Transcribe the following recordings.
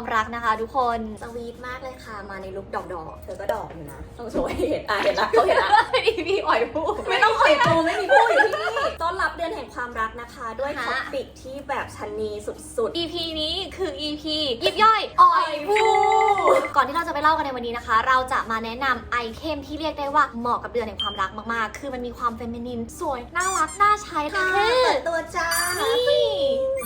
ความรักนะคะ ทุกคนสวีทมากเลยค่ะ มาในลุคดอกดอกๆ เธอก็ดอกอยู่นะต้องโชว์ให้เห็นอะเห็นละเขาเห็นละอีพีอ่อยพูดไม่ต้องคอยตูไม่มีผู้อยู่ที่นี่ต้อนรับเดือนแห่งความรักนะคะ ด้วยฮะท็อปิกที่แบบชันนีสุด EP นี้คือ EP ยิบย่อยอ่อยพูดก่อนที่เราจะไปเล่ากันในวันนี้นะคะ เราจะมาแนะนำไอเทมที่เรียกได้ว่าเหมาะกับเดือนแห่งความรักมากๆ คือมันมีความเฟมินินสวยน่ารักน่าใช้ๆค่ะคือเปิดตัวจ้านี่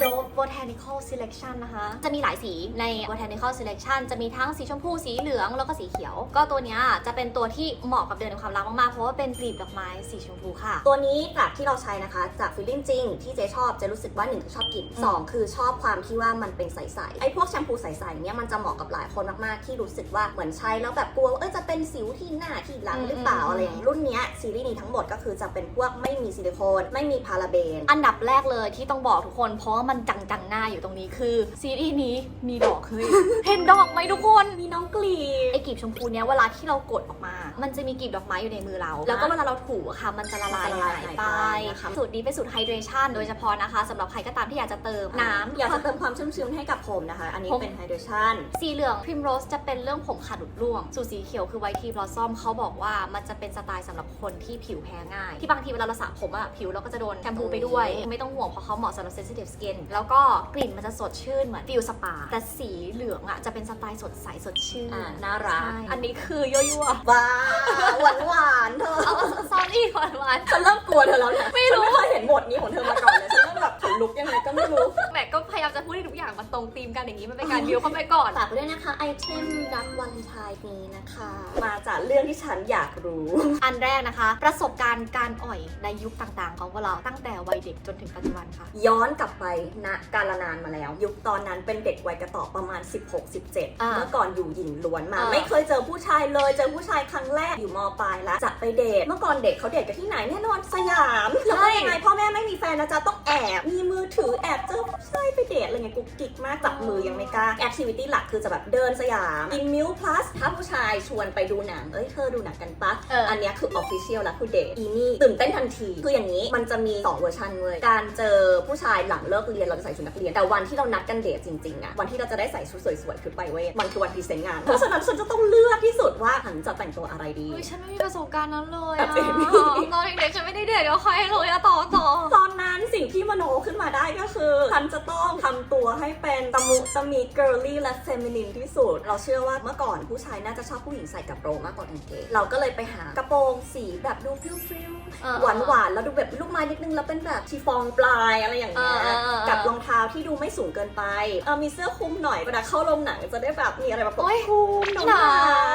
Dove Botanical Selection นะคะ จะมีหลายสีใน Botanical Selection จะมีทั้งสีชมพูสีเหลืองแล้วก็สีเขียว ก็ตัวเนี้ยจะเป็นตัวที่เหมาะกับเดือนแห่งความรักมากๆ เพราะว่าเป็นกลีบดอกไม้สีชมพูค่ะ ตัวนี้จากที่เราใช้นะคะ จากฟีลลิ่งจริงที่เจชอบเจะรู้สึกว่าหนึ่งคือชอบกลิ่นสองคือชอบความที่ว่ามันเป็นใสๆไอ้พวกแชมพูใสๆเนี่ยมันจะเหมาะกับหลายคนมากๆที่รู้สึกว่าเหมือนใช้แล้วแบบกลัวว่าเออจะเป็นสิวที่หน้าที่หลังหรือเปล่าอืมอะไรอย่างนี้รุ่นเนี้ยซีรีส์นี้ทั้งหมดก็คือจะเป็นพวกไม่มีซิลิโคนไม่มีพาราเบน อันดับแรกเลยที่ต้องบอกทุกคนเพราะว่ามันจังๆหน้าอยู่ตรงนี้คือซีรีส์นี้มีดอกเฮ้ย เห็นดอกไหมทุกคน มีน้องกลีบไอ้กลีบชมพูเนี้ยเวลาที่เรากดออกมา มันจะมีกลีบดอกไม้อยู่ในมือเรา แล้วก็เวลาเราถูอะค่ะ มันจะละลายมันจะละลายหายไปหายไปนะคะสูตรนี้เป็นสูตรไฮเดรชันโดยเฉพาะนะคะสำหรับใครก็ตามที่อยากจะเติมน้ำอยากจะเติมความชุ่มชื้นให้กับผมนะคะ อันนี้ผมเป็นไฮเดรชั่นสีเหลืองพริมโรสจะเป็นเรื่องผมขาดหลุดร่วง สูตรสีเขียวคือไวท์ทีบลอซอมเขาบอกว่ามันจะเป็นสไตล์สำหรับคนที่ผิวแพ้ง่าย ที่บางทีเวลาเราสระผมอะผิวเราก็จะโดนแชมพูไปด้วย ไม่ต้องห่วงเพราะเขาเหมาะสำหรับ sensitive skin แล้วก็กลิ่นมันจะสดชื่นเหมือนฟิลสปาแต่สีเหลืองอะจะเป็นสไตล์สดใสสดชื่นอ่าน่ารัก ใช่อันนี้คือยั่วยั่วว้าหวานหวานๆเธอๆเอาซอรี่หวานหวานฉันเริ่มกลัวเธอแล้วเนี่ยไม่รู้ฉันไม่เคยเห็นบทนี้ของเธอมาก่อนเลยฉันเริ่ม แบบขนลุกยังไงก็ไม่รู้ๆแหมก็พยายามจะพูดให้ทุกอย่างมันตรงธีมกันอย่างนี้มันเป็นการบิวเข้าไปก่อน ฝากไว้ด้วยนะคะไอเทมรักวันไทน์นี้นะคะ มาจากเรื่องที่ฉันอยากรู้ อันแรกนะคะ ประสบการณ์การอ่อยในยุคต่างๆ ของพวกเราตั้งแต่วัยเด็กจนถึงปัจจุบันค่ะ ย้อนกลับไปณการละนานมาแล้ว ยุคตอนนั้นเป็นเด็กวัยกระต่อประมาณ 16-17 อ่าเมื่อก่อนอยู่หญิงล้วนมา อ่า ไม่เคยเจอผู้ชายเลยเจอผู้ชายครั้งแรกอยู่มปลายแล้วจะไปเดทเมื่อก่อนเด็กเขาเดทกันที่ไหนแน่นอนสยามแล้วก็ยังไงพ่อแม่ไม่มีแฟนนะจ๊ะต้องแอบมีมือถือแอบเจอผู้ชายไปเดทอะไรเงี้ยกุ๊กกิ๊กมากจับมือยังไม่กล้าแอคทิวิตี้หลักคือจะแบบเดินสยามกินมิลพลัสถ้าผู้ชายชวนไปดูหนังเอ้ยเธอดูหนังกันปะเอออัอันเนี้ยคือออฟฟิเชียลแล้วคือเดทอีนี่ตื่นเต้นทันทีคืออย่างนี้มันจะมี2เวอร์ชันเว้ยการเจอผู้ชายหลังเลิกเรียนเราจะใส่ชุดนักเรียน แต่วันที่เรานัดกันเดทจริงๆอะวันที่เราจะได้ใส่ชุดสวยๆคือไปเว้ยมันคือวันพรีเซนต์งานเพราะฉะนั้นฉันจะต้องเลือกที่สุดว่าฉันจะแต่งตัวอะไรดีอุ้ยฉันไม่มีประสบการณ์นั้นเลยแต่อะเจมี่ตอนเด็กๆฉันไม่ได้เด็กกับใครเลยอะต่อต่อตอนนั้นสิ่งที่มโนขึ้นมาได้ก็คือฉันจะต้องทำตัวให้เป็นตะมุตะมีเกิร์ลี่และเฟมินินที่สุด เราเชื่อว่าเมื่อก่อนผู้ชายน่าจะชอบผู้หญิงใส่กระโปรงมากกว่ากางเกงเราก็เลยไปหากระโปรงสีแบบดูฟิวฟิวเออหวานหวานๆแล้วดูแบบลูกไม้นิดนึงแล้วเป็นแบบชีฟองปลายอะไรอย่างเงี้ยเออเออเออกับรองเท้าที่ดูไม่สูงเกินไปเออมีเสื้อคลุมหน่อยเวลาเข้าโรงหนังจะได้แบบมีอะไรแบบปกโอ๊ยคลุมหนาวหนา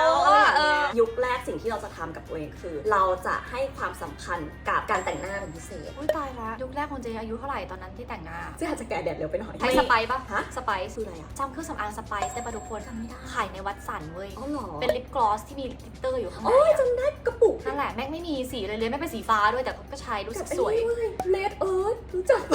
วๆอะไรอย่างเอเงี้ยอยุคแรกสิ่งที่เราจะทำกับตัวเองคือ เราจะให้ความสำคัญกับการแต่งหน้าเป็นพิเศษอุ้ยตายละยุคแรกของเจอายุเท่าไหร่ตอนนั้นที่แต่งหน้าซึ่งอาจจะแก่แดดเร็วไปหน่อยใช้สไปซ์ปะฮะสไปซ์คืออะไรอะจำเครื่องสำอางสไปซ์ได้ปะทุกคนจำไม่ได้ขายในวัดสันเว้ยอ๋อเหรอเป็นลิปกลอสที่มีกลิตเตอร์อยู่ข้างในโอ้ยอะจำได้กระปุกนั่นแหละแม่งไม่มีสีเลยเลยไม่เป็นสีฟ้าด้วยแต่ก็ใช้รู้สึกสวยเลดเอิร์ธรู้จักไหม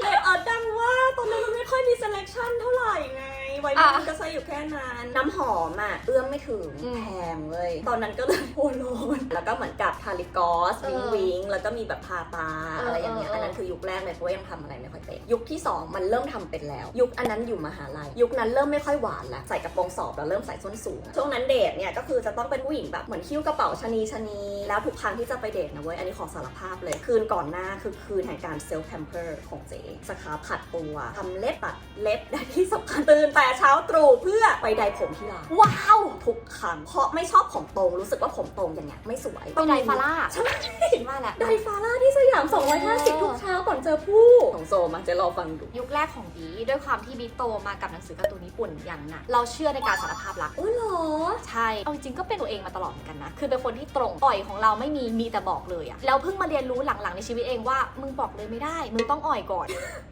เลดเอิร์ธดังว่าตอนนั้นมันไม่ค่อยมี selection เท่าไหร่ไง วัยรุ่นอะก็ใช้อยู่แค่นั้นน้ำหอมอะ เอื้อมไม่ถึงอืมแพงเลย ตอนนั้นก็เลยโอโลนแล้วก็เหมือนกับทาริกอสเอวิองวิงแล้วก็มีแบบทาตาเออออะไรอย่างเงี้ยเอออันนั้นคือยุคแรกเลยเพราะว่ายังทำอะไรไม่ค่อยเป็นยุคที่2มันเริ่มทำเป็นแล้ว ยุคอันนั้นอยู่มหาลัย ยุคนั้นเริ่มไม่ค่อยหวานแล้วใส่กระโปรงสอบแล้วเริ่มใส่ส้นสูงช่วงนั้นเดทเนี่ยก็คือจะต้องเป็นผู้หญิงแบบเหมือนคิ้วกระเป๋าชะนีชะนีแล้วทุกครั้งที่จะไปเดทนะเว้ยอันนี้ขอสารภาพเลยคืนก่อนหน้าคือคืนแห่งการเซลฟ์แพมเพอร์ของเจสครับขัดตัวทำเล็บตัดเล็บได้ที่สำคัญตื่นแต่เช้าตรู่เพื่อไปไดผมที่ร้านว้าวทุกครั้งเพราะไม่ชอบผมตรงรู้สึกว่าผมตรงอย่างเงี้ยไม่สวยไปไดฟาร่าใช่คิดว่าแหละไดฟาร่าที่สยาม250ทุกเช้าก่อนเจอผู้ของโซมาจะรอฟังดูยุคแรกของบีด้วยความที่บีโตมากับหนังสือการ์ตูนญี่ปุ่นอย่างหนักเราเชื่อในการสารภาพรักอุ้ยเหรอใช่เอาจริงๆก็เป็นตัวเองมาตลอดเหมือนกันนะคือเป็นคนที่ตรงอ่อยของเราไม่มีมีแต่บอกเลยอะแล้วเพิ่งมาเรียนรู้หลังๆในชีวิตเองว่ามึงบอกเลยไม่ได้มึงต้องอ่อยก่อน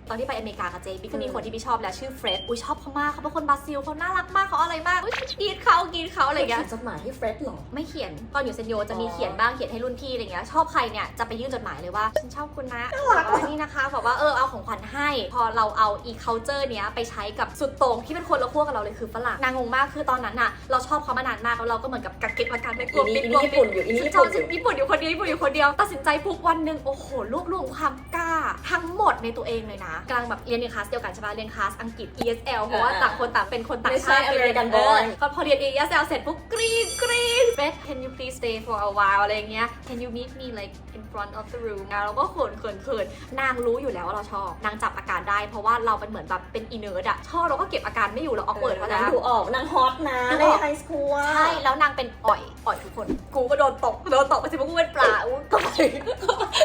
ตอนที่ไปอเมริกากับเจบิ๊กก็มีคนที่พี่ชอบแล้วชื่อเฟร็ดอุ้ยชอบเขามากเขาเป็นคนบราซิลเขาน่ารักมากเขาอะไรมากอุ้ยกรีดเขากรีดเขาอะไรอย่างเงี้ยเขียนจดหมายให้เฟร็ดเหรอ ไม่เขียนตอนอยู่เซนโยจะมีอ๋อเขียนบ้างเขียนให้รุ่นพี่อะไรเงี้ยชอบใครเนี่ยจะไปยื่นจดหมายเลยว่าฉันชอบคุณนะน่ารักแบบว่านี่นะคะแบบว่าเออเอาของขวัญให้ให้พอเราเอาอีเคาเจอร์เนี้ยไปใช้กับสุดโต่งที่เป็นคนละขั้วกับเราเลยคือฝรั่งนางงงมากคือตอนนั้นอะเราชอบเขามานานมากแล้วเราก็เหมือนกับกักเก็ตอาการไม่กลัวอีปิดนี่กลัวญี่ปิปุ่ดนอยู่อีนี่ฉัญี่ชอปุ่บนอยู่ญี่ปุ่นอยู่คนเดียวญี่ปุ่นอยู่คนเดียวตัดสินใจปุ๊บวันหนึ่งโอ้โหรวบรวมความกล้า ทั้งหมดในตัวเองเลยนะกำลังแบบเรียนในคลาสเดียวกันใช่ปะเรียนคลาสอังกฤษ ESL เพราะว่าอ่าต่างคนต่างเป็นคนต่างไม่ใช่ชาติ American เออ boy พอพอเรียน ESL เสร็จปุ๊บกรี๊ดกรี๊ด Beth can you please stay for a while อะไรอย่างเงี้ย can you meet me like in front of the room นะเราก็เขินเขินเขินนางรู้อยู่แล้วว่าเราชอบ นางจับอาการได้เพราะว่าเราเป็นเหมือนแบบเป็นอินเนอร์ดอะชอบเราก็เก็บอาการไม่อยู่เราออกเปิดเขานานะงดูออกนางฮอตนะดูในออก ไฮสคูลใช่ แล้วนางเป็นอ่อยอ่อยทุกคน กูก็โดนตก โดนตกไปสิเพราะกูเป็นปลาอู้ก็ไป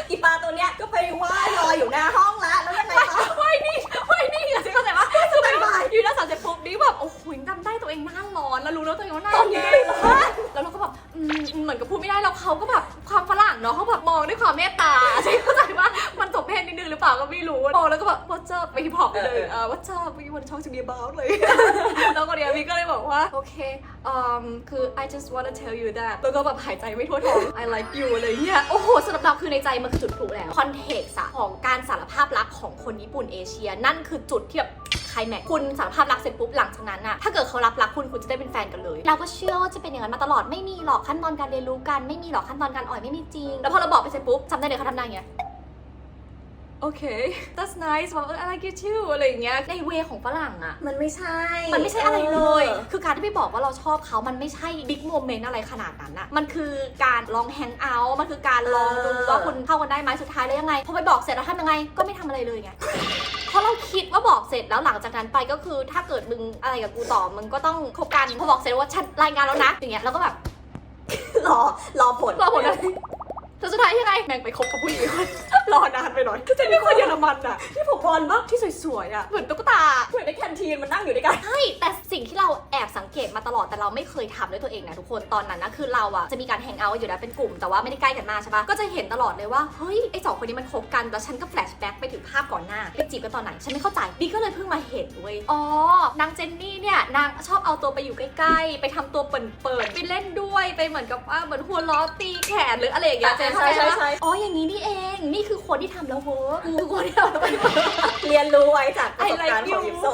อีปลาตัวเนี้ยก็ไปว่ายรออยู่หน้าห้องละแล้วยังไงต่อว่ายนี่ว่ายนี่อะสิเข้าใจปะคือแบบอยู่หน้าสามเสร็จปุ๊บนี่แบบโอ้โหจำได้ตัวเองหน้าร้อนแล้วรู้แล้วตัวเองว่าหน้าตอนนี้แย่แล้วเราก็แบบอืมอืมเหมือนกับพูดไม่ได้แล้วเขาก็แบบความฝรั่งเนาะเขาแบบมองด้วยความเมตตาใช่เข้าใจว่ามันสม เพศนิดนึงหรือเปล่าก็ไม่รู้มองแล้วก็แบบ what's up ไปฮิปฮอปไปเลยเออ what's up we want to talk to me about เลยแล้วคนเนี้ยพี่ก็เลยบอกว่าโอเคอืมคือ I just wanna tell you that แล้วก็แบบหายใจไม่ทั่วท้อง I like you อะไรเงี้ยโอ้โหสำหรับเราคือในใจมันคือจุดพลุแล้วคอนเทกซ์ของการสารภาพรักของคนญี่ปุ่นเอเชีย นั่นคือจุดที่แบบใครแม็กคุณสารภาพรักเสร็จปุ๊บหลังจากนั้นอะถ้าเกิดเขารับรักคุณคุณจะได้เป็นแฟนกันเลยเราก็เชื่อว่าจะเป็นอย่างนั้นมาตลอดไม่มีหรอกขั้นตอนการเรียนรู้กันไม่มีหรอกขั้นตอนการอ่อยไม่มีจริง แล้วพอเราบอกไปเสร็จปุ๊บจำได้เลยเขาทำหน้าอย่างเงี้ย โอเค that's nice แบบเออ I like you too อะไรอย่างเงี้ย ในเวของฝรั่งอะมันไม่ใช่ มันไม่ใช่อะไรเลยออคือการที่พี่บอกว่าเราชอบเขา มันไม่ใช่บิ๊กโมเมนต์อะไรขนาดนั้นอะมันคือการลองแฮงเอาท์ มันคือการลองดูเออว่าคุณเข้ากันได้ไหมสุดท้ายแล้วยังไง พอไปบอกเสร็จแล้วทำยังไง ก็ไม่ทำอะไรเลยไง เพราะเราคิดว่าบอกเสร็จแล้วหลังจากนั้นไปก็คือ ถ้าเกิดมึงอะไรกับกูต่อ มึงก็ต้องคบกัน พอบอกเสร็จว่าฉันรายงานแล้วนะ อย่างเงี้ย แล้วก็แบบ รอ รอผล รอผลอะ ไรแต่สุดท้ายยังไงแม่งไปคบกับผู้หญิงอีกคน รอนานไปหน่อยคือเจนนี่คนเยอรมันอะที่ผมบอลปะที่สวยๆอะเหมือนตุ๊กตาเหมือนในแคนทีนมันนั่งอยู่ด้วยกันใช่แต่สิ่งที่เราแอบสังเกตมาตลอดแต่เราไม่เคยทำด้วยตัวเองนะทุกคนตอนนั้นนะคือเราอะจะมีการแฮงเอาท์อยู่นะเป็นกลุ่มแต่ว่าไม่ได้ใกล้กันมากใช่ปะก็จะเห็นตลอดเลยว่าเฮ้ยไอสองคนนี้มันคบกันแล้วฉันก็แฟลชแบ็กไปถึงภาพก่อนหน้าไปจีบกันตอนไหนฉันไม่เข้าใจบีก็เลยเพิ่งมาเห็นเว้ยอ๋อนางเจนนี่เนี่ยนางชอบเอาตัวไปอยู่ใกล้ๆ ไปทำตัวเปิดๆไปเล่นด้วยไปเหมือนกับว่าเหมือนหัวล้อตีแขนหรืออะไรอย่างเงี้ยเจนเข้าใจใช่ปะใช่อ๋ออย่างนี้นี่เอง นี่คือคนที่ทำแล้วเวิร์กกูคือคนที่ทำแล้วไม่เวิร์ก เรียนรู้ไว้จากประสบการณ์ I like ของ you ยิปโซ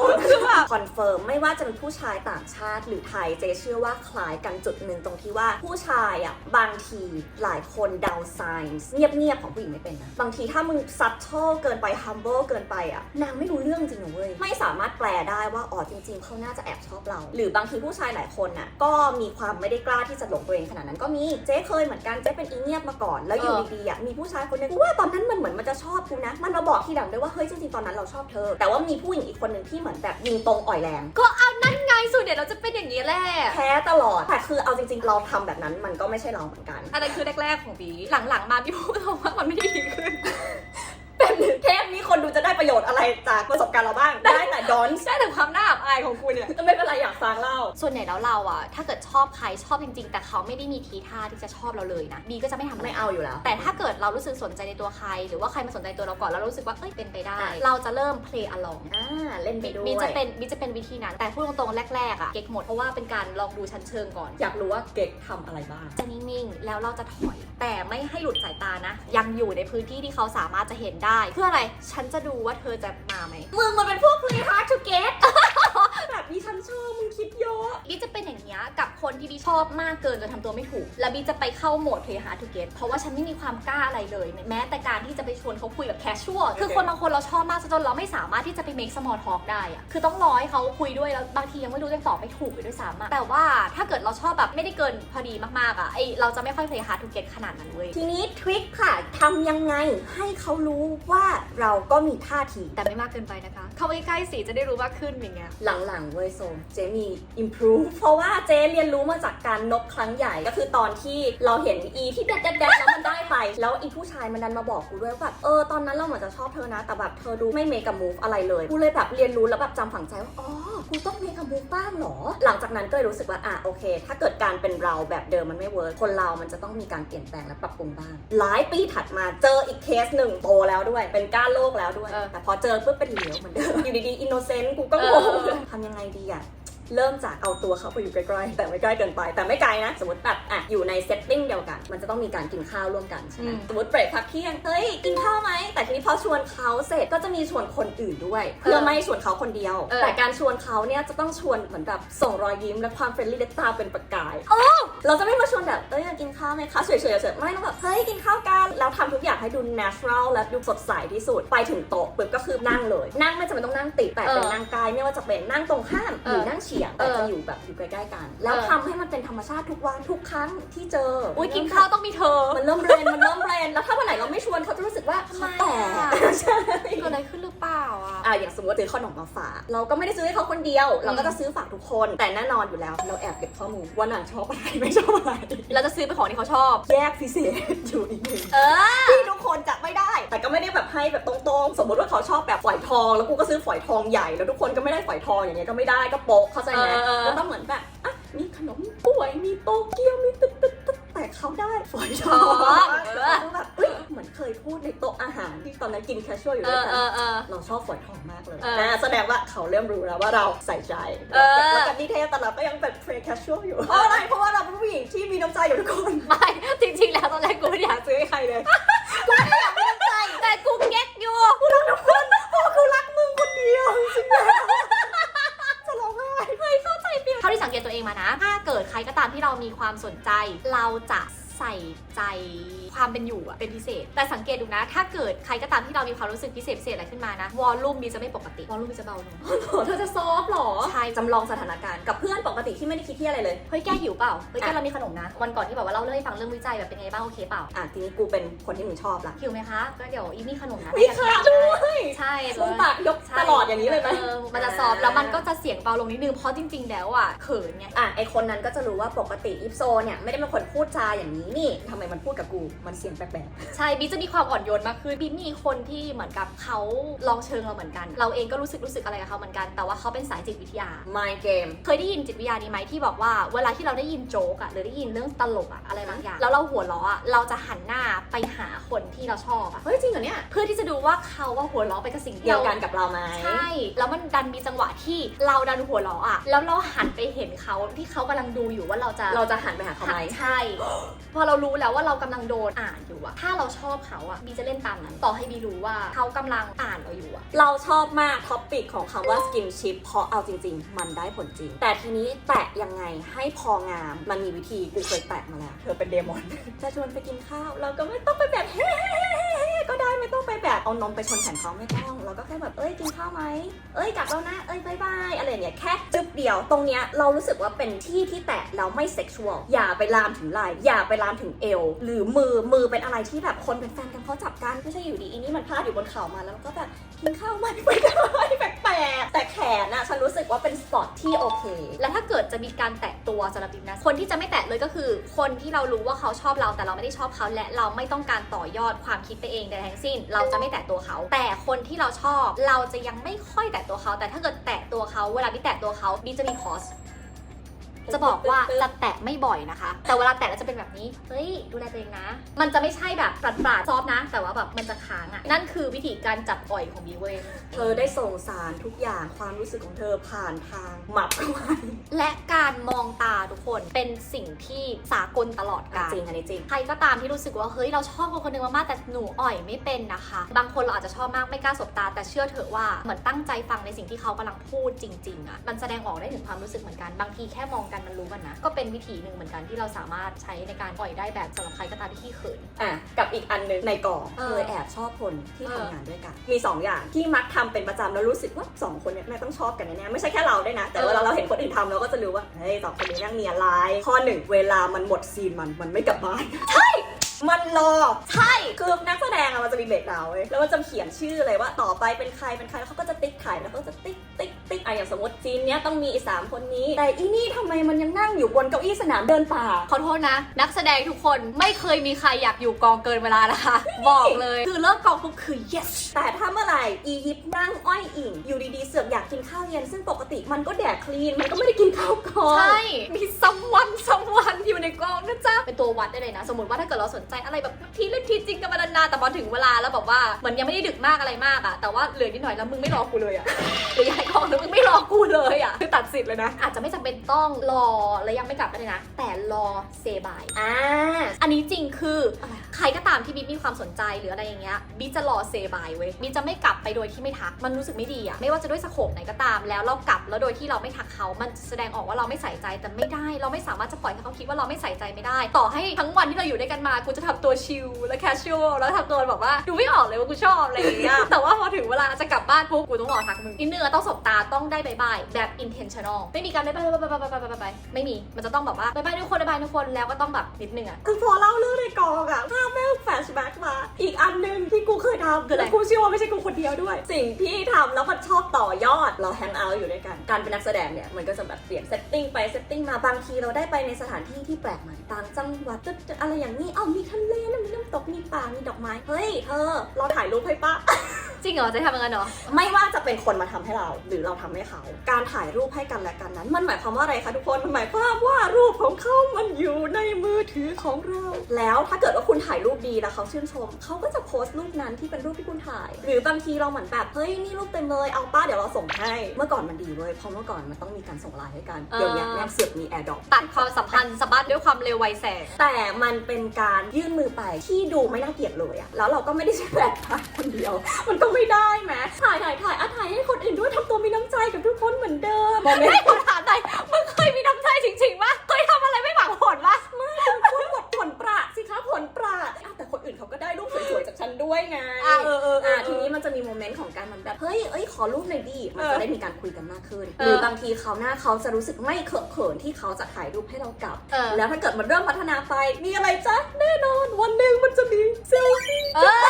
คอนเฟิร์มไม่ว่าจะเป็นผู้ชายต่างชาติหรือไทยเจเชื่อว่าคล้ายกันจุดหนึ่งตรงที่ว่าผู้ชายอะบางทีหลายคนดาวไซน์เงียบๆของผู้หญิงไม่เป็นนะบางทีถ้ามึงซับชอเกินไป humble เกินไปอะนางไม่รู้เรื่องจริงนะเว้ยไม่สามารถแปลได้ว่าอ๋อจริง ๆเขาน่าจะแอบชอบเรา หรือบางทีผู้ชายหลายคนอะก็มีความไม่ได้กล้าที่จะหลงตัวเองขนาดนั้นก็มีเจ๊เคยเหมือนกันเจ๊เป็นอีเงียบมาก่อนแล้วอยู่เออดีๆอะมีผู้ชายคนหนึงกูว่าตอนนั้นมันเหมือนมันจะชอบกูนะ มันมาบอกทีหลังด้วยว่าเฮ้ยจริงๆตอนนั้นเราชอบเธอ แต่ว่ามีผู้หญิงอีกคนหนึ่งที่เหมือนแบบยิงตรงอ่อยแรงก็เอานั่นไงสุดเด็ดเราจะเป็นอย่างนี้แหละแพ้ตลอดแต่คือเอาจริงๆเราทำแบบนั้นมันก็ไม่ใช่เราเหมือนกันอันนั้นคือแรกๆของบีหลังๆมาบีพูดตรงว่ามันไม่ได้ดีขึ้น เป็นเทปนี้คนดูจะได้ประโยชน์อะไรจากประสบการณ์เราบ้าง ได้แต่ดอนได้แต่ความน่าอับอายของคุณเนี่ยก็ไม่เป็นไรอยากฟังเล่า ส่วนใหญ่แล้วเราอะถ้าเกิดชอบใครชอบจริง ๆ แต่เขาไม่ได้มีทีท่าที่จะชอบเราเลยนะบีก็จะไม่ทำอะไรไม่เอาอยู่แล้ว แต่ถ้าเกิดเรารู้สึกสนใจในตัวใคร หรือว่าใครมาสนใจตัวเราก่อนแล้วเรารู้สึกว่าเอ้ยเป็นไปได้อะเราจะเริ่ม play along อ่าเล่นไปด้วยบีจะเป็นบีจะเป็นวิธีนั้นแต่พูดตรงๆแรกๆอะเก๊กหมดเพราะว่าเป็นการลองดูชั้นเชิงก่อน อยากรู้ว่าเก๊กทำอะไรบ้างจะนิ่งๆแล้วเราจะถอย แต่ไม่ให้หลุดสายตานะ ยังอยู่ในพื้นที่ที่เขาสามารถจะเห็นได้เพื่ออะไร ฉันจะดูว่าเธอจะมาไหมมึงมันเป็นพวก play hard to get แบบนี้ฉันชอบมึงคิดเยอะบีจะเป็นอย่างนี้ยกับคนที่บีชอบมากเกินจนทำตัวไม่ถูก แล้วบีจะไปเข้าโหมด play hard to get เพราะว่าฉันไม่มีความกล้าอะไรเลย แม้แต่การที่จะไปชวนเขาคุยแบบ casual คือคนบางคนเราชอบมากจนเราไม่สามารถที่จะไป make small talk ได้อะคือต้องรอให้เขาคุยด้วยแล้วบางทียังไม่รู้จะตอบไม่ถูกเลยด้วยซ้ำอะแต่ว่าถ้าเกิดเราชอบแบบไม่ได้เกินพอดีมากๆอะไอเราจะไม่ค่อย play hard to get ขนาดนั้นเว้ยทีนี้ทริคค่ะทำยังไงให้เขารู้ว่าเราก็มีท่าทีแต่ไม่มากเกินไปนะคะเข้าไปใกล้ๆสีจะได้รู้มากขึ้นอย่างเงี้ยหลังๆเว้ยโซมเจมี improve เพราะว่าเจเรียนรู้มาจากการนกครั้งใหญ่ก็คือตอนที่เราเห็นอีที่เด็ดเด็ดๆแล้วมันได้ไป แล้วอีผู้ชายมันดันมาบอกกูด้วยว่าแบบเออตอนนั้นเราเหมือนจะชอบเธอนะ แต่แบบเธอดูไม่เมกับ move อะไรเลยกูเลยแบบเรียนรู้แล้วแบบจำฝังใจว่าอ๋อกูต้องเมกับ move บ้างเหรอ หลังจากนั้นก็เลยรู้สึกว่าอะโอเค ถ้าเกิดการเป็นเราแบบเดิมมันไม่เวิร์กคนเรามันจะต้องมีการเปลี่ยนแปลงและปรับปรุงบ้างหลายปีถัดมาเจออีกเคสหนึ่งโตแล้วด้วย เป็นก้านโลกแล้วด้วยเออแต่พอเจอปุ๊บเป็นเหลวเหมือนเดิมอยู่ดีๆอินโนเซนต์กูก็งงเออทำยังไงดีอะ เริ่มจากเอาตัวเขาไปอยู่ใกล้ๆแต่ไม่ใกล้เกินไป แต่ไม่ไกลนะ สมมติแบบอะอยู่ในเซตติ้งเดียวกัน มันจะต้องมีการกินข้าวร่วมกันใช่ไหมอืมสมมติเบรกพักเที่ยงเฮ้ยกินข้าวไหมแต่ทีนี้พอชวนเขาเสร็จก็จะมีชวนคนอื่นด้วย เพื่อไม่ให้ชวนเขาคนเดียวเออแต่การชวนเขาเนี่ยจะต้องชวนเหมือนแบบส่งรอยยิ้มและความเฟรนลี่และตาเป็นประกายเราจะไม่มาชวนแบบเอ้ยอยากกินข้าวไหมคะเฉยๆเฉยๆไม่ต้องแบบเฮ้ยกินข้าวกันแล้วทำทุกอย่างให้ดู natural และดูสดใสที่สุดไปถึงโต๊ะปุ๊บก็คือนั่งเลย นั่งไม่จำเป็นต้องนั่งติดแต่เป็นเออนั่งกายไม่ว่าจะเป็นนั่งตรงข้ามเอหอรือนั่งเฉียงแต่เออจะอยู่แบบอยู่ใกล้ๆกัน แล้วเออทำให้มันเป็นธรรมชาติทุกวันทุกครั้งที่เจออุ้อุ้ยกินข้าวต้องมีเธอ มันเริ่มเรนมันเริ่มเรนแล้วถ้าวันไหนเราไม่ชวนเขาจะรู้สึกว่าเขาแต่ทำไมอะใช่เกิดอะไรขึ้นหรือเปล่าอะอะอย่างสมมติว่าซื้อขนมมาฝากเราก็ไม่ได้ซื้อให้เขาคนเดียว เราก็จะซื้อฝากทุกคน แต่แน่นอนอยู่แล้ว เราแอบเก็บข้อมูลว่านางชอบอะไรไม่ชอบอะไรเราจะซื้อเป็นของที่เขาชอบ แยกพิเศษอยู่อีกหนึ่งเออที่ทุกคนจะไม่ได้ แต่ก็ไม่ได้แบบให้แบบตรงๆ สมมติว่าเขาชอบแบบฝอยทอง แล้วกูก็ซื้อฝอยทองใหญ่แล้วทุกคนก็ไม่ได้ฝอยทองอย่างเงี้ยก็ไม่ได้ก็โป๊ะเข้าใจไหมเออเออก็ต้องเหมือนแบบอะมีขนมกล้วยมีโตเกียวมีตึ๊ดตึ๊ดตึ๊ดแต่เขาได้ฝอยทองทองเออแล้วแบบเอ้ยเหมือนเคยพูดในโต๊ะอาหารที่ตอนนั้นกินแคชชวลอยู่เอด้วยอกัเอนอเออเราชอบฝอยทองมากเลยเอออ่าแสดงว่าเขาเริ่มรู้แล้วว่าเราใส่ใจเออแล้วกับดีเทลแต่เราก็ยังเป็นเฟรแคชชวลอยู่เพราะอะไรเพราะว่าเราเป็นผู้หญิงที่มีน้ำใจอยู่ทุกคนไม่จริงๆแล้วตอนแรกกูไม่ได้อยากซื้อให้ใครเลยกูไม่อยากมีน้ำใจแต่กูเก็ตอยู่กูรักทุก เกิดใครก็ตามที่เรามีความสนใจ เราจะ ใส่ใจความเป็นอยู่อะเป็นพิเศษ แต่สังเกตดูนะ ถ้าเกิดใครก็ตามที่เรามีความรู้สึกพิเศษพิเศษอะไรขึ้นมานะ วอลลุ่มบีจะไม่ปกติ วอลลุ่มบีจะเบาลงเธอจะซอฟต์หรอ ใช่จำลองสถานการณ์กับเพื่อนปกติที่ไม่ได้คิดที่อะไรเลย เฮ้ยแกหิวเปล่า เฮ้ยแกอะเรามีขนมนะ วันก่อนที่แบบว่าเล่าเรื่องให้ฟังเรื่องวิจัยแบบเป็นไงบ้างโอเคเปล่า อะทีนี้กูเป็นคนที่มึงชอบละหิวไหมคะ ก็เดี๋ยวอีมีขนมนะมีค่ะด้วยใช่มึงปากยกตลอดอย่างนี้เลยไหมออมันจะซอฟต์แล้วมันก็จะเสียงเบาลงนิดนึงเพราะจริง ๆ แล้วอะเขินไงอะไอคนนั้นก็จะรู้ว่าปกติอิฟโซเนี่ยไม่ได้เป็นคนพูดจาอย่างนี้นี่ทำไมมันพูดกับกู มันเสียงแปลกใช่บิ๊กจะมีความอ่อนโยนมากขึ้นบิ๊กมีคนที่เหมือนกับเขาลองเชิงเราเหมือนกัน เราเองก็รู้สึกรู้สึกอะไรกับเขาเหมือนกัน แต่ว่าเขาเป็นสายจิตวิทยา ๆ my game เคยได้ยินจิตวิทยานี้ไหมที่บอกว่า เวลาที่เราได้ยินโจ๊กอะหรือได้ยินเรื่องตลกอะอะไรบางอย่าง แล้วเราหัวเราะอะเราจะหันหน้าไปหาคนที่เราชอบอะเฮ้ยจริงเหรอเนี่ย เพื่อที่จะดูว่าเขาว่าหัวเราะไปกับสิ่งที่เดียวเรา กันกับเราไหม ใช่ แล้วมันดันมีจังหวะที่เราดันหัวเราะอะแล้วเราหันไปเห็นเขาที่เขากำลังดูอยู่ว่าเราจะเราจะหันไปหาเขาไหม ใช่พอเรารู้แล้วว่าเรากำลังโดนอ่านอยู่อะถ้าเราชอบเขาอะบีจะเล่นตามนั้น ต่อให้บีรู้ว่าเขากำลังอ่านเราอยู่อะเราชอบมากท็อปิกของคำว่า skin ship เพราะเอาจริง ๆ มันได้ผลจริง แต่ทีนี้แตะยังไงให้พองามมันมีวิธีกูเคยแตะมาแล้วเธอเป็นเดมอนจะชวนไปกินข้าว เราก็ไม่ต้องไปแบบเฮ้ ก็ได้ไม่ต้องไปแบบเอานมไปชนแขนเขาไม่ต้อง เราก็แค่แบบเอ้ยกินข้าวไหมเอ้ยกลับแล้วนะเอ้ยบายบายอะไรเนี่ยแค่จึ๊บเดียวตรงเนี้ยเรารู้สึกว่าเป็นที่ที่แตะแล้วไม่เซ็กชวลอย่าไปลามถึงไหล่อย่าไปลามถึงเอว หรือมือมือเป็นอะไรที่แบบคนเป็นแฟนกันเขาจับกันไม่ใช่อยู่ดีอีนี่มันพลาดอยู่บนเข่ามาแล้วก็แบบกินข้าวไหมไม่ได้ แตกแต่แขนอะฉันรู้สึกว่าเป็นสปอตที่โอเค แล้วถ้าเกิดจะมีการแตะตัวสำหรับบิ๊กนะ คนที่จะไม่แตะเลยก็คือ คนที่เรารู้ว่าเขาชอบเราแต่เราไม่ได้ชอบเขาและเราไม่ต้องการต่อยอดความคิดไปเองใดทั้งสิ้น เราจะไม่แตะตัวเขา แต่คนที่เราชอบ เราจะยังไม่ค่อยแตะตัวเขา แต่ถ้าเกิดแตะตัวเขา เวลาบิ๊กแตะตัวเขาบิ๊กจะมีคอส จะบอกว่าจะแตะไม่บ่อยนะคะ แต่เวลาแตะแล้วจะเป็นแบบนี้ เฮ้ย ดูแลตัวเองนะ มันจะไม่ใช่แบบปราดปราดๆซอฟต์นะ แต่ว่าแบบมันจะค้างอะ่ะ นั่นคือวิธีการจับอ่อยของบีเว้ยเธอได้ส่งสารทุกอย่างความรู้สึกของเธอผ่านทางหมับเข้าไปและการมองตาทุกคนเป็นสิ่งที่สากลตลอดกาลจริงอันนี้จริง ใครก็ตามที่รู้สึกว่าเฮ้ยเราชอบคนคนหนึงมากๆแต่หนูอ่อยไม่เป็นนะคะ บางคนเราอาจจะชอบมากไม่กล้าสบตา แต่เชื่อเถอะว่าเหมือนตั้งใจฟังในสิ่งที่เขากำลังพูดจริง ๆอะ่ะมันแสดงออกได้ถึงความรู้สึกเหมือนกันบางทีแค่มองกันมันรู้กันนะ ก็เป็นวิธีหนึ่งเหมือนกันที่เราสามารถใช้ในการอ่อยได้แบบสำหรับใครก็ตามที่ขี้เขิน อะกับอีกอันหนึงในกองเออเคยแอบชอบคนที่เออทำงานด้วยกัน มี2อย่างที่มักทำเป็นประจำแล้วรู้สึกว่า2คนเนี้แม่งต้องชอบกันแน่ๆไม่ใช่แค่เราด้วยนะ แต่เวลาเราเห็นคนอื่นทำเราก็จะรู้ว่าเฮ้ยสองคนนี้แม่งมีอะไรข้อหนึ่งเวลามันหมดซีนมันมันไม่กลับบ้านใช่ มันรอ ใช่ คือนักแสดงอะมันจะมีเบรกดาวน์เว้ยแล้วมันจะเขียนชื่อเลยว่าต่อไปเป็นใครเป็นใครแล้วเขาก็จะติ๊กถ่ายแล้วเขาก็จะติ๊กติ๊กติ๊กอะอย่างสมมติซีนเนี้ยต้องมีอีสามคนนี้ แต่อีนี่ทำไมมันยังนั่งอยู่บนเก้าอี้สนามเดินป่า ขอโทษนะ นักแสดงทุกคนไม่เคยมีใครอยากอยู่กองเกินเวลานะคะ บอกเลย คือเลิกกองปุ๊บคือ yes แต่ถ้าเมื่อไหร่อียิปต์นั่งอ้อยอิงอยู่ดีๆเสือกอยากกินข้าวเย็นซึ่งปกติมันก็แดกคลีนมันก็ไม่ได้กินข้าวกองใช่มีซัมวันซัมวันอยู่ในกองนะจ๊ะเป็นตัววัดได้เลยนะ สมมติว่าถ้าเกิดเราสนใจใจอะไรแบบทีเล่นทีจริงกันมานานๆแต่พอถึงเวลาแล้วแบบว่าเหมือนยังไม่ได้ดึกมากอะไรมากอะแต่ว่าเหลือนิดหน่อยแล้วมึงไม่รอกูเลยอะหรือย้ายกองแล้วมึงไม่รอกูเลยอะคือตัดสิทธิ์เลยนะ อาจจะไม่จำเป็นต้องรอแล้วยังไม่กลับก็ได้นะ แต่รอเซบายอ่าอันนี้จริงคืออะไรใครก็ตามที่บิ๊กมีความสนใจหรืออะไรอย่างเงี้ยบิ๊กจะรอเซบายเว้ยบิ๊กจะไม่กลับไปโดยที่ไม่ทักมันรู้สึกไม่ดีอะไม่ว่าจะด้วยสโคปไหนก็ตาม แล้วเรากลับแล้วโดยที่เราไม่ทักเขา มันแสดงออกว่าเราไม่ใส่ใจแต่ไม่ได้ เราไม่สามารถจะปล่อยให้เขาคิดว่าเราไม่ใส่ใจไม่ได้ ต่อให้ทั้งวันที่เราอยู่ด้วยกันมากูจะะทำตัวชิลและแคชชวลแล้วทำตัวแบบว่าดูไม่ออกเลยว่ากูชอบอะไรอย่างเงี้ยแต่ว่าพอถึงเวลาจะกลับบ้านปุ๊บกูต้องออกทักมึงอินเนอร์ต้องสบตาต้องได้บายบายแบบอินเทนชั่นอลไม่มีการบายบายบายบายบายบายบาไม่มีมันจะต้องแบบว่าบายบายทุกคนบายบายทุกคนแล้วก็ต้องแบบนิดนึงอะคือพอเล่าเรื่องในกองอะถ้าแม่งแฟชแบ็กมาอีกอันนึงที่กูเคยทำคือกูเชื่อว่าไม่ใช่กูคนเดียวด้วย สิ่งที่ทำแล้วมันชอบต่อยอดเราแฮงเอาท์อยู่ด้วยกันการเป็นนักแสดงเนี่ยมันก็จะแบบเปลี่ยนเซตติ้งไปเซตติ้งมาบางทีเราได้ไปในสถานที่ที่แปลกใหม่ต่างจังหวัดอะไรอย่างนี้อ้ามีทะเลนะมีน้ำตกมีป่ามีดอกไม้ เฮ้ยเธอเราถ่ายรูปให้ปะ จริงเหรอจะทำยังไงเนาะไม่ว่าจะเป็นคนมาทำให้เรา หรือเราทำให้เขา การถ่ายรูปให้กันและกันนั้น มันหมายความว่าอะไรคะทุกคนมันหมายความว่ารูปของเขามันอยู่ในมือถือของเรา แล้วถ้าเกิดว่าคุณถ่ายรูปดีแล้วเขาชื่นชม เขาก็จะโพสต์รูปนั้นที่เป็นรูปที่คุณถ่าย หรือบางทีเราเหมือนแบบเฮ้ยนี่รูปเต็มเลยเอาป้าเดี๋ยวเราส่งให้ เมื่อก่อนมันดีเว้ยเพราะเมื่อก่อนมันต้องมีการส่งไลน์ให้กันเดี๋ยวนี้แม่งเสือกมีแอร์ดอปตัดความสัมพันธ์สะบัดด้วยความเร็วไวแสงแต่มันเป็นการยื่นมือไปที่ดูไม่น่าเกลียดเลยอะแล้วเราก็ไม่ได้ใช้แบบถ่ายคนเดียว มันก็ไม่ได้แหมถ่ายถ่ายถ่ายอะถ่ายให้คนอื่นด้วยทำตัวมีน้ำใจกับทุกคนเหมือนเดิมโมเมนไม่ต์คนถามใจมึงเคยมีน้ำใจจริงๆปะเคยทำอะไรไม่หวังผลปะพูดหมดผลประสิคะผลประอะแต่คนอื่นเขาก็ ได้รูปสวยๆจากฉันด้วยไงอะเออเออเอออะทีนี้มันจะมีโมเมนต์ของการมันแบบเฮ้ยเอ้ยขอรูปหน่อยดิมันเออจะได้มีการคุยกันมากขึ้น เออหรือบางทีเขาวหน้าเขาจะรู้สึกไม่เขินเขินที่เขาจะถ่ายรูปให้เรากลับ เออ แล้วถ้าเกิดมันเริ่มพัฒนาไปมีอะไรจ๊ะแน่นอน วันหนึ่งมันจะมีเซลฟี่เออ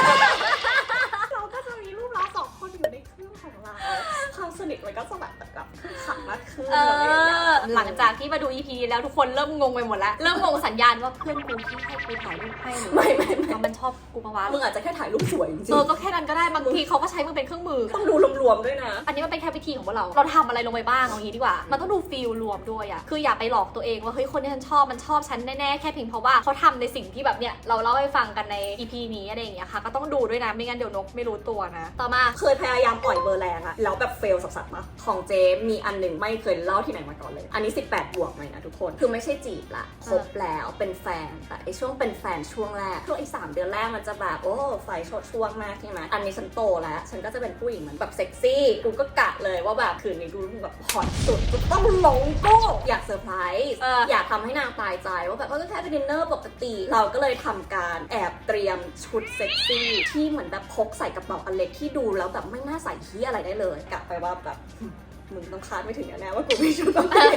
เราก็จะมีรูปเราสองคนอยู่ในเครื่องของเราความ สนิทมันก็จะแบบแบบขึ้นขันมากขึ้นเออะไรอย่างเงี้ย อหลังจากที่มาดู EP นี้แล้วทุกคนเริ่มงงไปหมดแล้ว เริ่มงงสัญญาณว่าเพื่อนกูที่ให้กูถ่ายรูปให้หรือไม่ไม่ไม่ ว่ามันชอบกูปะวะมึงอาจจะแค่ถ่ายรูปสวยจริเองอก็แค่นั้นก็ได้บางทีเขาก็ใช้มึงเป็นเครื่องมือ ๆต้องดูรวมๆด้วยนะ อันนี้มันเป็นแค่วิธีของพวกเรา เราทำอะไรลงไปบ้างเอางี้ดีกว่า มันต้องดูฟีลรวมด้วยอะคืออย่าไปหลอกตัวเองว่าเฮ้ยคนที่ฉันชอบมันชอบฉันแน่ๆแค่เพียงเพราะว่าเขาทำในสิ่งที่แบบเนี้ยเราเล่าให้ฟังกันใน EP นี้อะไรอย่างเงี้ยค่ะ ก็ต้องดูด้วยนะไม่งั้นเดี๋ยวนกไม่รู้ตัวนะ ต่อมา เคยพยายามปล่อยเบอร์แรงอะแล้วแบบเฟลสัสๆมาของเจมีอันหนึ่งไม่เคยเล่าที่ไหนมาก่อนเลย อันนี้ 18 บวกไหมนะทุกคน คือไม่ใช่จีบละคบแล้วเป็นแฟน แต่ไอช่วงเป็นแฟนช่วงแรก ช่วงอีกสามเดือนแรกมันจะแบบโอ้ไฟโชดช่วงมากใช่ไหมอันนี้ฉันโตแล้ว ฉันก็จะเป็นผู้หญิงเหมือนแบบเซ็กซี่กูก็กะเลยว่าแบบคืนนี้กูแบบฮอตสุดกูต้องหลงโก้อยากเซอร์ไพรส์เอออยากทำให้นางตายใจว่าแบบเออก็แค่ไปดินเนอร์ปกติ เราก็เลยทำการแอบเตรียมชุดเซ็กซี่ที่เหมือนแบบพกใส่กระเป๋าอันเล็กที่ดูแล้วแบบไม่น่าใส่ที่อะไรได้เลยกะไปว่าแบบหึมึงต้องคาดไม่ถึงแน่ๆว่ากูมีชุดแบบนี้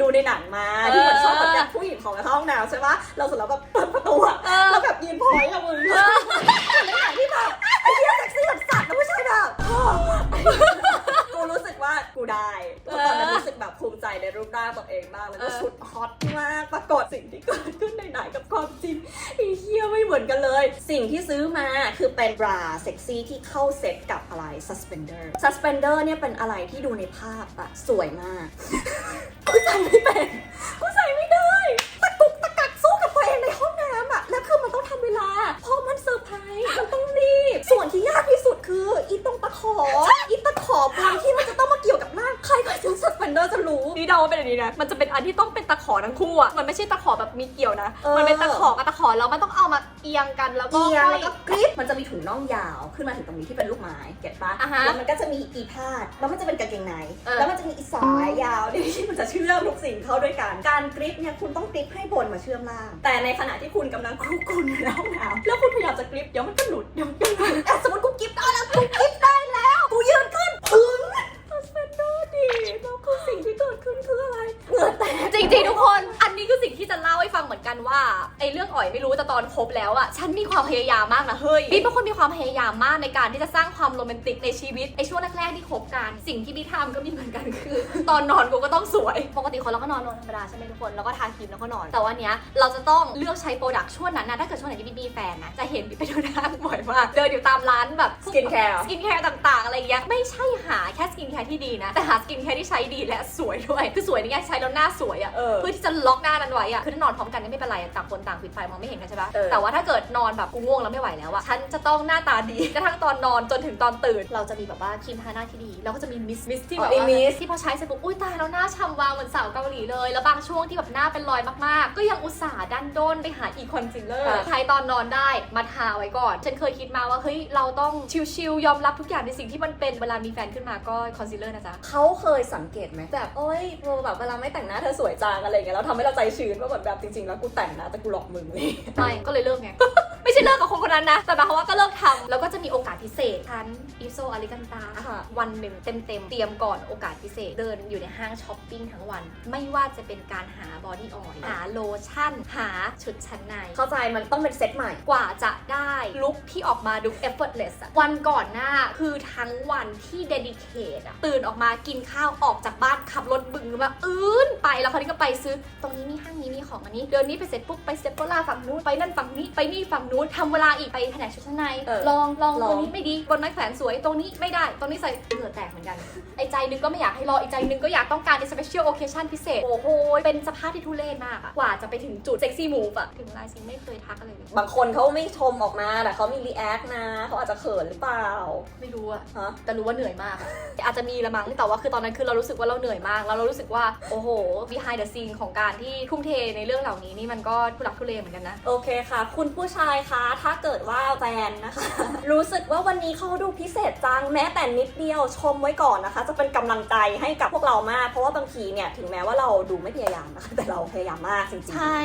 ดูในหนังมาที่มันชอบแบบแบบผู้หญิงของในห้องน้ำใช่ปะเราเสร็จแล้วแบบเปิดประตูอะเออแล้วแบบยืนพอยต์อะมึงในหนังที่แบบไอ้เหี้ยเซ็กซี่แบบสัตว์แล้วไม่ใช่แบบกูรู้สึกว่ากูได้แล้วตอนนั้นรู้สึกแบบภูมิใจในรูปร่างตัวเองมากแล้วก็เออชุดฮอตมากปรากฏสิ่งที่เกิดขึ้นในไหนกับความจริง สิ่งที่ซื้อมาคือเป็นบราเซ็กซี่ที่เข้าเซ็ตกับอะไร suspender suspender เนี่ยเป็นอะไรที่ดูในภาพอะสวยมากกูใส่ไม่เป็นกูใส่ไม่ได้ตะกุกตะกักสู้กับตัวเองในห้องน้ำอะแล้วคือมันต้องทำเวลาเพราะมันเซอร์ไพรส์มันต้องรีบส่วนที่ยากที่สุดคืออีตรงตะขออีตะขอบางที่มันจะต้องมา คยซื้อซัสเพนเดอร์จะรู้นี่เดาว่าเป็นอันนี้นะ มันจะเป็นอันที่ต้องเป็นตะขอทั้งคู่อะ มันไม่ใช่ตะขอแบบมีเกี่ยวนะ เออ มันเป็นตะขอกับตะขอแล้วมันต้องเอามาเอียงกันแล้วก็เอียงแล้วก็กริปมันจะมีถุงน่องยาวขึ้นมาถึงตรงนี้ที่เป็นลูกไม้เก็ตปะอ่าฮะแล้วมันก็จะมีอีพาดแล้วมันจะเป็นกางเกงในเออ แล้วมันจะมีอีสายยาวที่มันจะเชื่อมทุกสิ่งเข้าด้วยกันการกริปเนี่ยคุณต้องกริปให้บนมาเชื่อมล่าง แต่ในขณะที่คุณกำลังคลุกคลุนอยู่ในห้องน้ำแล้วคุณพยายามจะกริปเดี๋ยวมันก็หลุดเดี๋ยวมันก็หลุดอะสมมติกูกริปได้แล้วกูกริปได้แล้วกูยืนขึ้นถึงซัสเพนเดอร์ดีแล้วคือสิ่งที่เกิด ขึ้นคืออะไรเหงื่อแตกจริงๆทุกคน อันนี้คือสิ่งที่จะเล่าให้ฟังเหมือนกันว่าไอ้เรื่องอ่อยไม่รู้แต่ตอนคบแล้วอะฉันมีความพยายามมากนะเฮ้ยบิ๊กเป็นคนมีความพยายามมากในการที่จะสร้างความโรแมนติกในชีวิตไอ้ช่วงแรกๆที่คบกัน สิ่งที่บิ๊กทำก็มีเหมือนกันคือ ตอนนอนกูก็ต้องสวย ปกติคนเราก็นอนนอนธรรมดาใช่ไหมทุกคนแล้วก็ทาครีมแล้วก็นอน แต่วันเนี้ยเราจะต้องเลือกใช้โปรดักต์ช่วงนั้นนะถ้าเกิดช่วงไหนที่บิ๊กมีแฟนนะจะเห็นบิ๊กไปเดินห้างบ่อยมากเดินอยู่ตามร้านแบบ Skincare สกินแคร์ต่างๆอะไรอย่างเงี้ยไม่ใช่หาแค่สกินแคร์ที่ดีนะแต่หาสกินแคร์ที่ใช้ดีและสวยด้วยคือสวยในแง่ใช้แล้วหน้าสวยอะเออเพื่อที่จะล็อกหน้านั้นไว้อะคือถ้านอนพร้อมกันก็ไม่เป็นไรอะต่างคนต่างปิดไฟมองไม่เห็นกันใช่ปะปะเออ แต่ว่าถ้าเกิดนอนแบบกูง่วงแล้วไม่ไหวแล้วอะฉันจะต้องหน้าตาดี กระทั่งตอนนอนจนถึงตอนตื่น เราจะมีแบบว่าครีมทาหน้าที่ดีแล้วก็จะมีมิสมิสที่แบบอ๋อว่ามีมิส ที่พอใช้เสร็จปุ๊บอุ้ยตายแล้วหน้าฉ่ำวาวเหมือนสาวเกาหลีเลยแล้วบางช่วงที่แบบหน้าเป็นรอยมากๆ ก็ยังอุตส่าห์ดันด้นไปหาอีคอนซีลเลอร์อะใช้ตอนนอนได้มาทาไว้ก่อน ฉันเคยคิดมาว่าเฮ้ยเราต้องชิลๆยอมรับทุกอย่างในสิ่งที่มันเป็นเวลามีแฟนขึ้นมาก็คอนซีลเลอร์นะจ๊ะ เขาเคยสังเกตไหมแบบโอ๊ยเธอแบบเวลาไม่แต่งหน้าเธอสวยจังอะไรอย่างเงี้ยแล้วทำให้เราใจชื้นว่าแบบแบบจริงๆ แล้วกูแต่งนะแต่กูหลอกมึงเลย ไม่ก็เลยเลิกไง ไม่ใช่เลิกกับคนคนนั้นนะ แต่หมายความว่าก็เลิกทำแล้วก็จะมีโอกาสพิเศษทันอิโซอาริกันตาค่ะ วันหนึ่งเต็มๆ เตรียมก่อนโอกาสพิเศษ เดินอยู่ในห้างช้อปปิ้งทั้งวัน ไม่ว่าจะเป็นการหาบอดี้ออยล์หาโลชั่น หาชุดชั้นใน เข้าใจมันต้องเป็นเซตใหม่ กว่าจะได้ลุคที่ออกมาดู effortless อะวันก่อนหน้าคือทั้งวันที่ dedicate อะตื่นออกมากินข้าวออกจากบ้านขับรถบึงมาอื้นไปแล้วคราวนี้ก็ไปซื้อ ตรงนี้มีห้างนี้มีของอันนี้ เดินนี้ไปเสร็จปุ๊บไปเซฟโปล่าฝั่งนู้นไปนั่นฝั่งนี้ไปนี่ฝั่งนู้นทำเวลาอีกไปแผนกชุดชั้นในเออลองลองลองตัวนี้ไม่ดีบนไม้แขวนสวยตรงนี้ไม่ได้ตรงนี้ใส่เหงื่อแตกเหมือนกัน ไอ้ใจนึงก็ไม่อยากให้รออีกใจนึงก็อยากต้องการใน special occasion พิเศษ โอ้โหเป็นสภาพที่ทุเรศมากอะกว่าจะไปถึงจุด sexy move อะถึงเวลาซิงไม่เคยทักอะไรเลยบางคนเขาไม่ชมออกมาแต่เขามีรีแอคนะเขาอาจจะเขินหรือเปล่าไม่รู้อะ ฮะ แต่รู้ว่าเหนื่อยมากอะอาจจะมีละมั้ง แต่ว่าคือตอนนั้นคือเรารู้สึกว่าเราเหนื่อยมากแล้วเรารู้สึกว่าโอ้โห behind the scene ของการที่ทุ่มเทในเรื่องเหล่านี้นี่มันก็ทุลักทุเลเหมือนกันนะ โอเคค่ะ คุณผู้ชายคะ ถ้าเกิดว่าแฟนนะคะ รู้สึกว่าวันนี้เขาดูพิเศษจังแม้แต่นิดเดียวชมไว้ก่อนนะคะ จะเป็นกำลังใจให้กับพวกเรามาก เพราะว่าบางทีเนี่ยถึงแม้ว่าเราดูไม่พยายามนะคะแต่เราพยายามมากจริงๆใช่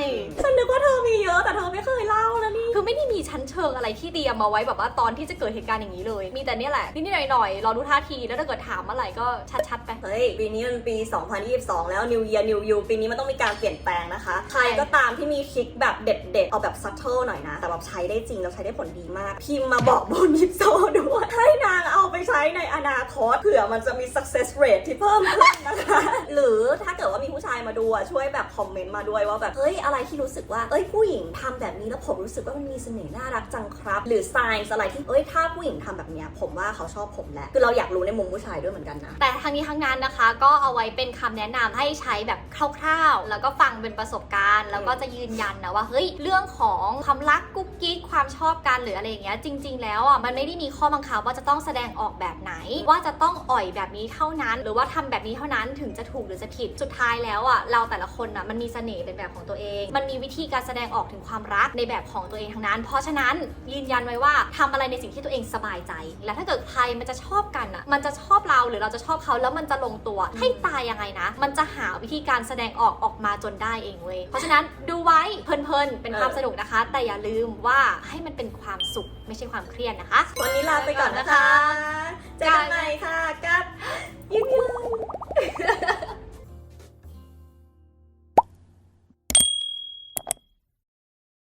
ฉันนึกว่าเธอมีเยอะแต่เธอไม่เคยเล่านะนี่คือไม่ได้มีชั้นเชิงอะไรที่เตรียมมาไว้แบบว่าตอนที่จะเกิดเหตุการณ์อย่างนี้เลย มีแต่เนี่ยแหละนิดๆหน่อยๆรอดูท่าทีแล้วถ้าเกิดถามเมื่อไหร่ก็ชัดๆไปเฮ้ยปีนี้มันปี 2022 แล้ว New Year New You ปีนี้มันต้องมีการเปลี่ยนแปลงนะคะ ใครก็ตามที่มีทริคแบบเด็ดๆเอาแบบ subtle หน่อยนะแต่แบบใช้ได้จริงแล้วใช้ได้ผลดีมาก พิมพ์มาบอกบนยิปโซด้วยให้นางเอาไปใช้ในอนาคตเผื่อมันจะมี success rate ที่เพิ่มขึ้นนะคะ หรือถ้าเกิดว่ามีผู้ชายมาดูช่วยแบบคอมเมนต์มาด้วยว่าแบบเฮ้ยอะไรที่รู้สึกว่าเอ้ยผู้หญิงทำแบบนี้แล้วผมรู้สึกว่ามันมีเสน่ห์น่ารักจังครับ หรือ signs อะไรที่เอ้ยถ้าผู้หญิงทำแบบนี้ผมว่าเขาชอบผมแหละคือเราอยากรู้ในมุมผู้ชายด้วยเหมือนกันนะแต่ทั้งนี้ทั้งนั้นนะคะ ก็เอาไว้เป็นคำแนะนำให้ใช้แบบคร่าวๆ แล้วก็ฟังเป็นประสบการณ์ แล้วก็จะยืนยันนะว่าเฮ้ยเรื่องของความรักกุ๊กกิ๊กความชอบกันหรืออะไรอย่างเงี้ยจริง ๆ แล้วอะมันไม่ได้มีข้อบังคับว่าจะต้องแสดงออกแบบไหน ว่าจะต้องอ่อยแบบนี้เท่านั้น หรือว่าทำแบบนี้เท่านั้นถึงจะถูกหรือจะผิดสุดท้ายแล้วอะเราแต่ละคนอะมันมีเสน่ห์เป็นแบบของตัวเอง มันมีวิธีการแสดงออกถึงความรักในแบบของตัวเองทั้งนั้น เพราะฉะนั้นยืนยันไว้ว่าทำอะไรในสิ่งที่ตัวเองสบายใจ และถ้าเกิดใครมันจะชอบกันอะมันจะชอบเราหรือเราจะชอบเขาแล้วมันจะลงตัวให้ตายยังไงนะ มันจะหาวิธีการแสดงออกออกมาจนได้เองเว้ยเพราะฉะนั้นดูไว้เพลินๆเป็นความสนุกนะคะ แต่อย่าลืมว่าให้มันเป็นความสุขไม่ใช่ความเครียดนะคะ วันนี้ลาไปก่อนนะคะเจอกันใหม่ค่ะกับยืน